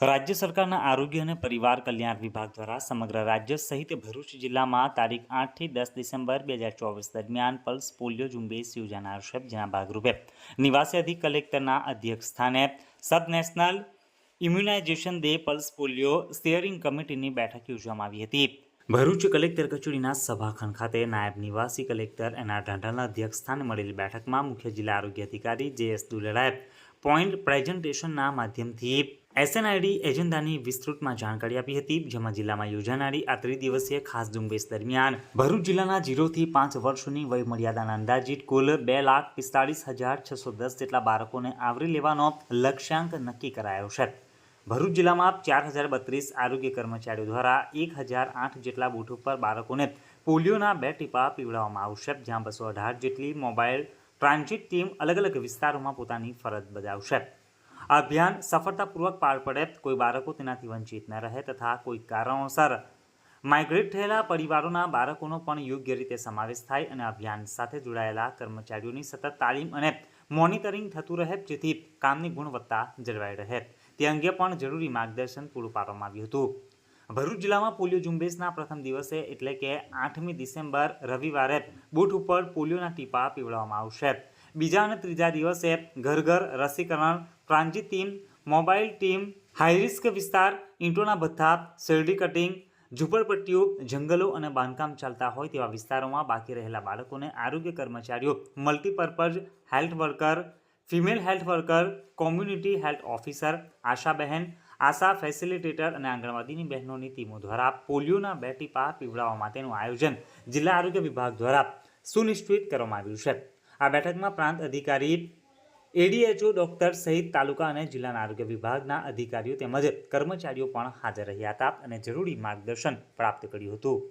રાજ્ય સરકારના આરોગ્ય અને પરિવાર કલ્યાણ વિભાગ દ્વારા સમગ્ર રાજ્ય સહિત ભરૂચ જિલ્લામાં તારીખ આઠથી દસ ડિસેમ્બર બે હજાર ચોવીસ દરમિયાન પલ્સ પોલિયો ઝુંબેશ યોજાનાર છે. જેના ભાગરૂપે નિવાસી અધિક કલેક્ટરના અધ્યક્ષ સ્થાને sub national immunisation day pulse polio steering કમિટીની બેઠક યોજવામાં આવી હતી. ભરૂચ કલેક્ટર કચેરીના સભાખંડ ખાતે નાયબ નિવાસી કલેક્ટર એના ઢાંઢાના અધ્યક્ષ સ્થાને મળેલી બેઠકમાં મુખ્ય જિલ્લા આરોગ્ય અધિકારી જે એસ દુલેરાએ પોઈન્ટ પ્રેઝન્ટેશનના માધ્યમથી એસએનઆઈડી એજન્ડાની વિસ્તૃતમાં જાણકારી આપી હતી, જેમાં જિલ્લામાં યોજાનારી આ ત્રિદિવસીય ખાસ ઝુંબેશ દરમિયાન ભરૂચ જિલ્લાના જીરોથી પાંચ વર્ષની વયમર્યાદાના અંદાજીત કુલ બે લાખ પિસ્તાળીસ હજાર છસો દસ જેટલા બાળકોને આવરી લેવાનો લક્ષ્યાંક નક્કી કરાયો છે. ભરૂચ જિલ્લામાં ચાર હજાર બત્રીસ આરોગ્ય કર્મચારીઓ દ્વારા એક હજાર આઠ જેટલા બૂથ ઉપર બાળકોને પોલિયોના બે ટીપા પીવડાવવામાં આવશે, જ્યાં બસો અઢાર જેટલી મોબાઈલ ટ્રાન્ઝિટ ટીમ અલગ અલગ વિસ્તારોમાં પોતાની ફરજ બજાવશે. અભિયાન સફળતાપૂર્વક પાર પડે કોઈ બાળકો તેનાથી વંચિત ન રહે તથા કોઈ કારણોસર માઇગ્રેટ થયેલા પરિવારોના બાળકોનો પણ યોગ્ય રીતે સમાવેશ થાય અને અભિયાન સાથે જોડાયેલા કર્મચારીઓની સતત તાલીમ અને મોનિટરિંગ થતું રહે જેથી કામની ગુણવત્તા જળવાઈ રહે. તે અંગે પણ જરૂરી માર્ગદર્શન પૂરું પાડવામાં આવ્યું હતું. ભરૂચ જિલ્લામાં પોલિયો ઝુંબેશના પ્રથમ દિવસે એટલે કે આઠમી ડિસેમ્બર રવિવારે બૂથ ઉપર પોલિયોના ટીપા પીવડાવવામાં આવશે. બીજા અને ત્રીજા દિવસે ઘર ઘર રસીકરણ transit team mobile team high risk વિસ્તાર, ઈંટોના ભથ્થા, શેરડી કટિંગ, ઝૂંપડપટ્ટીઓ, જંગલો અને બાંધકામ ચાલતા હોય તેવા વિસ્તારોમાં બાકી રહેલા બાળકોને આરોગ્ય કર્મચારીઓ, multipurpose health worker, female health worker, community health officer ASHA બહેન આશા ફેસિલિટેટર અને આંગણવાડીની બહેનોની ટીમો દ્વારા પોલિયોના બે ટીપા પીવડાવવા માટેનું આયોજન જિલ્લા આરોગ્ય વિભાગ દ્વારા સુનિશ્ચિત કરવામાં આવ્યું છે. આ બેઠકમાં પ્રાંત અધિકારી એડીએચઓ ડોક્ટર સહિત તાલુકા અને જિલ્લાના આરોગ્ય વિભાગના અધિકારીઓ તેમજ કર્મચારીઓ પણ હાજર રહ્યા હતા અને જરૂરી માર્ગદર્શન પ્રાપ્ત કર્યું હતું.